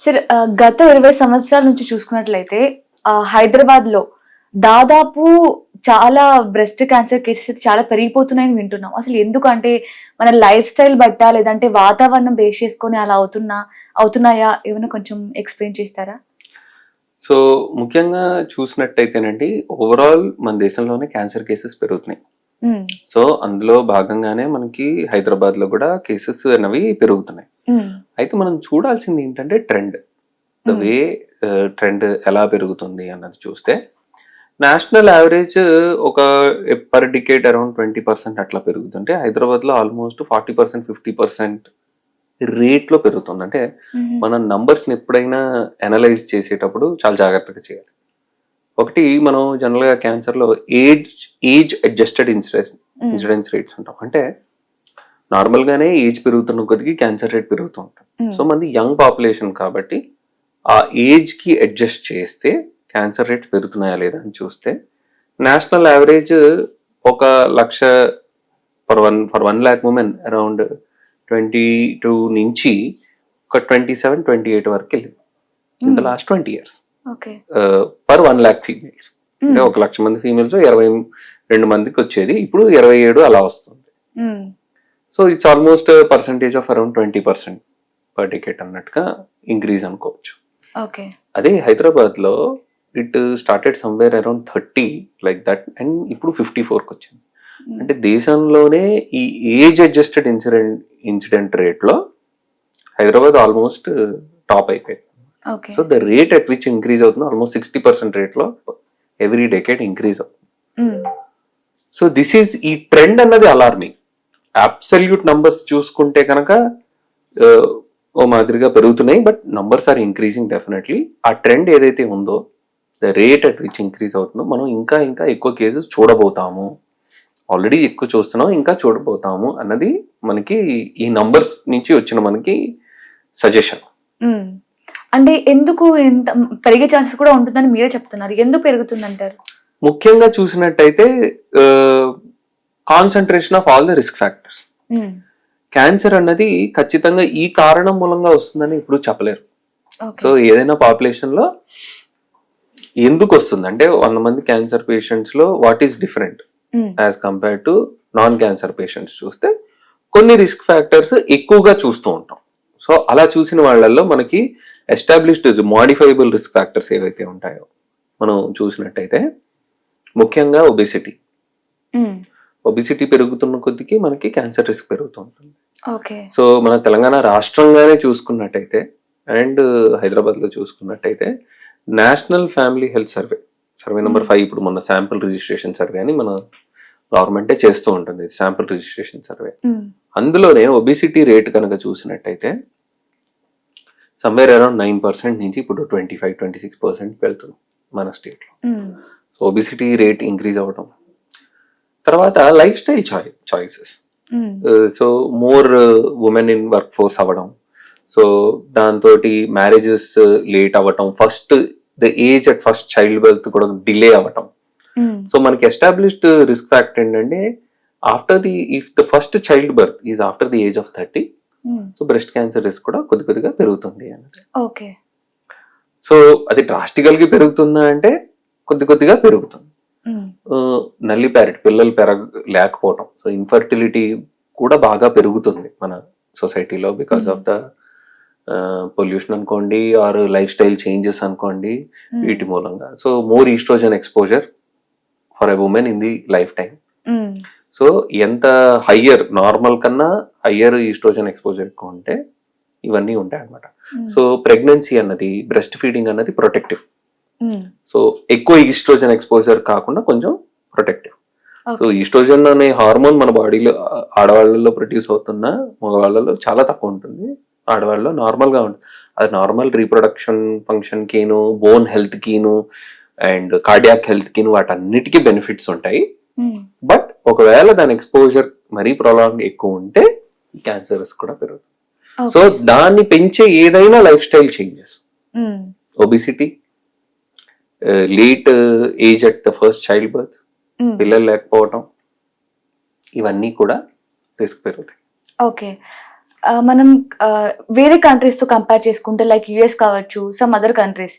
Sir గత ఇరవై సంవత్సరాల నుంచి చూసుకున్నట్లయితే హైదరాబాద్లో దాదాపు చాలా బ్రెస్ట్ క్యాన్సర్ కేసెస్ చాలా పెరిగిపోతున్నాయని వింటున్నాం. అసలు ఎందుకంటే మన లైఫ్ స్టైల్ బట్ట లేదంటే వాతావరణం బేస్ చేసుకొని అలా అవుతున్నా అవుతున్నాయా? ఏమైనా కొంచెం ఎక్స్ప్లెయిన్ చేస్తారా? సో ముఖ్యంగా చూసినట్టయితేనండి ఓవరాల్ మన దేశంలోనే క్యాన్సర్ కేసెస్ పెరుగుతున్నాయి. సో అందులో భాగంగానే మనకి హైదరాబాద్లో కూడా కేసెస్ అనేవి పెరుగుతున్నాయి. అయితే మనం చూడాల్సింది ఏంటంటే ట్రెండ్. ద. వే ట్రెండ్ ఎలా పెరుగుతుంది అన్నది చూస్తే నేషనల్ యావరేజ్ ఒక per decade around twenty percent అట్లా పెరుగుతుంటే హైదరాబాద్లో almost forty percent fifty percent రేట్లో పెరుగుతుంది. అంటే మనం నంబర్స్ ఎప్పుడైనా అనలైజ్ చేసేటప్పుడు చాలా జాగ్రత్తగా చేయాలి. ఒకటి మనం జనరల్గా క్యాన్సర్లో age age adjusted incidence um, incidence rates అంటాం. అంటే నార్మల్ గానే ఏజ్ పెరుగుతున్న కొద్దికి క్యాన్సర్ రేట్ పెరుగుతూ ఉంటుంది సో మంది యంగ్ పాపులేషన్ కాబట్టి ఆ ఏజ్కి అడ్జస్ట్ చేస్తే క్యాన్సర్ రేట్స్ పెరుగుతున్నాయా లేదా అని చూస్తే నేషనల్ యావరేజ్ ఒక lakh for one for one lakh women around twenty two నుంచి ఒక ట్వంటీ సెవెన్ ట్వంటీ ఎయిట్ వరకు వెళ్ళింది. In the last twenty years per one lakh females అంటే ఒక లక్ష మంది ఫీమేల్స్ ఇరవై రెండు మందికి వచ్చేది. ఇప్పుడు ఇరవై ఏడు అలా వస్తుంది. So it's almost percentage of around twenty percent per decade అన్నట్టుగా ఇంక్రీజ్ అనుకోవచ్చు. అదే హైదరాబాద్లో it started somewhere around thirty like that and ఇప్పుడు ఫిఫ్టీ ఫోర్కి వచ్చింది. ఉమ్, అంటే దేశంలోనే ఈ ఏజ్ అడ్జస్టెడ్ ఇన్సిడెంట్ ఇన్సిడెంట్ రేట్లో హైదరాబాద్ ఆల్మోస్ట్ టాప్ అయిపోయింది. So the rate at which increase అవుతుంది ఆల్మోస్ట్ సిక్స్టీ పర్సెంట్ రేట్లో ఎవ్రీ డెకేట్ ఇంక్రీజ్ అవుతుంది. ఉమ్, సో దిస్ ఈజ్ ఈ ట్రెండ్ అన్నది అలార్మింగ్. అబ్సల్యూట్ నంబర్స్ చూసుకుంటే కనుక ఓ మాదిరిగా పెరుగుతున్నాయి but numbers are increasing definitely. ఆ ట్రెండ్ ఏదైతే ఉందో the rate at which increase అవుతుందో మనం ఇంకా ఇంకా ఎక్కువ కేసెస్ చూడబోతాము. ఆల్రెడీ ఎక్కువ చూస్తున్నాం ఇంకా చూడబోతాము అన్నది మనకి ఈ నంబర్స్ నుంచి వచ్చిన మనకి సజెషన్. ఉమ్. అంటే ఎందుకు ఎంత పెరిగే ఛాన్సెస్ కూడా ఉంటుందని మీరే చెప్తున్నారు. ఎందుకు పెరుగుతుంది అంటారు ముఖ్యంగా చూసినట్టయితే concentration of all the risk factors cancer అన్నది ఖచ్చితంగా ఈ కారణం మూలంగా వస్తుందని ఇప్పుడు చెప్పలేరు. సో ఏదైనా పాపులేషన్లో ఎందుకు వస్తుంది? అంటే వంద మంది cancer పేషెంట్స్లో what is different as compare to non cancer patients చూస్తే కొన్ని రిస్క్ ఫ్యాక్టర్స్ ఎక్కువగా చూస్తూ ఉంటాం. సో అలా చూసిన వాళ్ళల్లో మనకి ఎస్టాబ్లిష్డ్ మాడిఫైబుల్ రిస్క్ ఫ్యాక్టర్స్ ఏవైతే ఉంటాయో మనం చూసినట్టయితే ముఖ్యంగా ఒబిసిటీ ఒబిసిటీ పెరుగుతున్న కొద్దికి మనకి క్యాన్సర్ రిస్క్ పెరుగుతూ ఉంటుంది. ఓకే సో మన తెలంగాణ రాష్ట్రంగానే చూసుకున్నట్టయితే అండ్ హైదరాబాద్లో చూసుకున్నట్టయితే national family health survey survey number Hmm. Five ఇప్పుడు మన శాంపుల్ రిజిస్ట్రేషన్ సర్వే అని మన గవర్నమెంటే చేస్తూ ఉంటుంది శాంపుల్ రిజిస్ట్రేషన్ సర్వే అందులోనే ఒబిసిటీ రేట్ కనుక చూసినట్టయితే సమ్వేర్ అరౌండ్ నైన్ పర్సెంట్ నుంచి ఇప్పుడు twenty five twenty six percent వెళ్తుంది మన స్టేట్లో సో ఒబిసిటీ రేట్ ఇంక్రీజ్ అవ్వడం తర్వాత lifestyle choice choices so more women in workforce అవ్వడం. సో దాంతో మ్యారేజెస్ లేట్ అవ్వటం. First the age at first child birth కూడా డిలే అవ్వటం. సో మనకి ఎస్టాబ్లిష్డ్ రిస్క్ ఫ్యాక్టర్ ఏంటంటే after the if the first child birth is after the age of thirty so breast cancer risk కూడా కొద్ది కొద్దిగా పెరుగుతుంది అన్నది ఓకే సో అది డ్రాస్టికల్గా పెరుగుతుందా అంటే కొద్ది కొద్దిగా పెరుగుతుంది. ఉమ్, నల్లి ప్యారెట్ పిల్లలు పెరగ లేకపోవటం సో ఇన్ఫర్టిలిటీ కూడా బాగా పెరుగుతుంది మన సొసైటీలో బికాస్ ఆఫ్ ద పొల్యూషన్ అనుకోండి ఆర్ లైఫ్ స్టైల్ చేంజెస్ అనుకోండి ఉమ్, వీటి మూలంగా. So more oestrogen exposure for a women in the lifetime so ఎంత హయ్యర్ నార్మల్ కన్నా హయ్యర్ ఈస్ట్రోజన్ ఎక్స్పోజర్ ఎక్కువ ఉంటే ఇవన్నీ ఉంటాయి అన్నమాట. ఉమ్, సో ప్రెగ్నెన్సీ అన్నది బ్రెస్ట్ ఫీడింగ్ అన్నది ప్రొటెక్టివ్. ఉమ్, సో ఎక్కువ ఈస్ట్రోజన్ ఎక్స్పోజర్ కాకుండా కొంచెం ప్రొటెక్టివ్. సో. ఈస్ట్రోజన్ అనే హార్మోన్ మన బాడీలో ఆడవాళ్ళలో ప్రొడ్యూస్ అవుతున్న మగవాళ్ళలో చాలా తక్కువ ఉంటుంది. ఆడవాళ్ళలో నార్మల్గా ఉంటుంది అది నార్మల్ రీప్రొడక్షన్ ఫంక్షన్ కిను బోన్ హెల్త్ కిను అండ్ కార్డియాక్ హెల్త్ కిను వాటన్నిటికీ బెనిఫిట్స్ ఉంటాయి. ఉమ్, బట్ ఒకవేళ దాని ఎక్స్పోజర్ మరీ ప్రొలాంగ్ ఎక్కువ ఉంటే క్యాన్సర్ రిస్క్ కూడా పెరుగుతుంది. సో దాన్ని పెంచే ఏదైనా lifestyle changes obesity late age at the first child birth పిల్లలు లేకపోవటం ఇవన్నీ కూడా రిస్క్ పెరుగుతాయి. ఓకే ఆ, మనం ఆ, వేరే కంట్రీస్తో కంపేర్ చేసుకుంటే లైక్ యుఎస్ కావచ్చు సమ్ అదర్ కంట్రీస్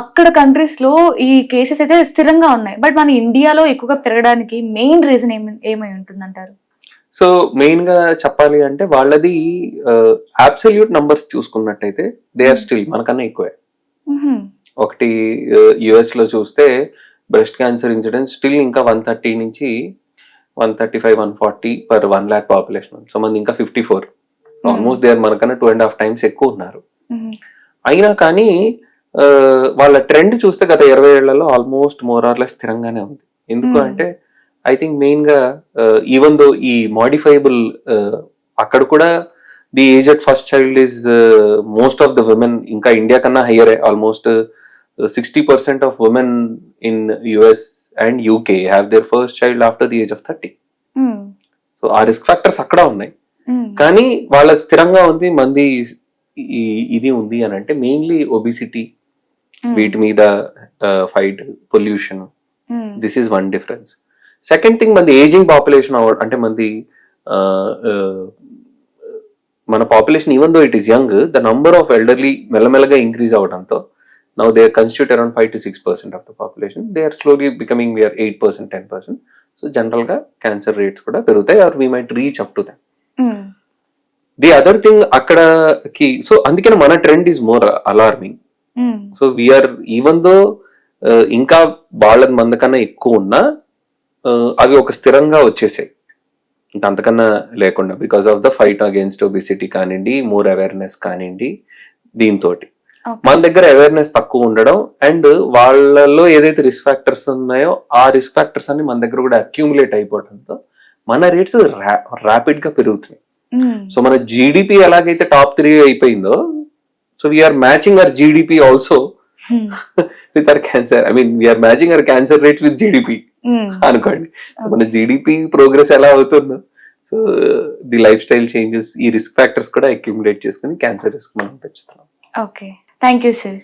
అక్కడ కంట్రీస్లో ఈ కేసెస్ అయితే స్థిరంగా ఉన్నాయి. బట్ మన ఇండియాలో ఎక్కువగా పెరగడానికి మెయిన్ రీజన్ ఏమి ఏమై ఉంటుందంటారు? సో మెయిన్గా చెప్పాలి అంటే వాళ్ళది అబ్సల్యూట్ నంబర్స్ చూసుకున్నట్టయితే దే ఆర్ స్టిల్ మనకన్నా ఎక్కువే. ఒకటి యుఎస్లో చూస్తే బ్రెస్ట్ క్యాన్సర్ ఇన్సిడెన్స్ స్టిల్ ఇంకా వన్ థర్టీ నుంచి one thirty five one forty per one lakh population so మంది ఇంకా ఫిఫ్టీ ఫోర్ ఆల్మోస్ట్ దేర్ మనకన్నా టూ అండ్ హాఫ్ టైమ్స్ ఎక్కువ ఉన్నారు. అయినా కానీ వాళ్ళ ట్రెండ్ చూస్తే గత ఇరవై ఏళ్ళలో ఆల్మోస్ట్ మోర్ ఆర్ లెస్ స్థిరంగానే ఉంది ఎందుకు Hmm. అంటే ఐ థింక్ మెయిన్గా ఈవెన్ దో ఈ మాడిఫైబుల్ అక్కడ కూడా the age at first child is most of the women ఇంకా ఇండియా కన్నా higher almost sixty percent of women in US and UK have their first child after the age of thirty. So ఆ risk factors అక్కడ ఉన్నాయి మ్. కానీ వాళ్ళ స్థిరంగా ఉంది మంది ఇది ఉంది అని అంటే మెయిన్లీ ఒబిసిటీ. వీటి మీద fight pollution. This is one difference second thing మంది ఏజింగ్ పాపులేషన్ అంటే మంది మన population even though it is young the number of elderly మెల్లమెల్లగా ఇంక్రీజ్ అవడంతో now they are constitute around five to six percent of the population they are slowly becoming we're eight percent ten percent so జనరల్గా cancer rates కూడా పెరుగుతాయి or we might reach up to them. The other thing అక్కడకి so అందుకని మన trend is more alarming. So we're even though ఇంకా వాళ్ళ మంద కన్నా ఎక్కువ ఉన్నా uh, అవి ఒక స్థిరంగా వచ్చేసాయి అంతకన్నా లేకుండా because of the fight against obesity కానివ్వండి మోర్ అవేర్నెస్ కానివ్వండి దీంతో. మన దగ్గర అవేర్నెస్ తక్కువ ఉండడం అండ్ వాళ్ళలో ఏదైతే రిస్క్ ఫ్యాక్టర్స్ ఉన్నాయో ఆ రిస్క్ ఫ్యాక్టర్స్ అన్ని మన దగ్గర కూడా అక్యూములేట్ అయిపోవడంతో మన రేట్స్ ర్యాపిడ్గా పెరుగుతున్నాయి. సో మన జీడిపి ఎలాగైతే టాప్ త్రీ అయిపోయిందో so we're matching our GDP also. With our cancer I mean we're matching our cancer rate with GDP. అనుకోండి. మన జీడిపి ప్రోగ్రెస్ ఎలా అవుతుందో. So the life style changes ఈ రిస్క్ ఫ్యాక్టర్స్ కూడా accumulate చేసుకుని cancer risk మనం పెంచుతున్నాం. Okay thank you sir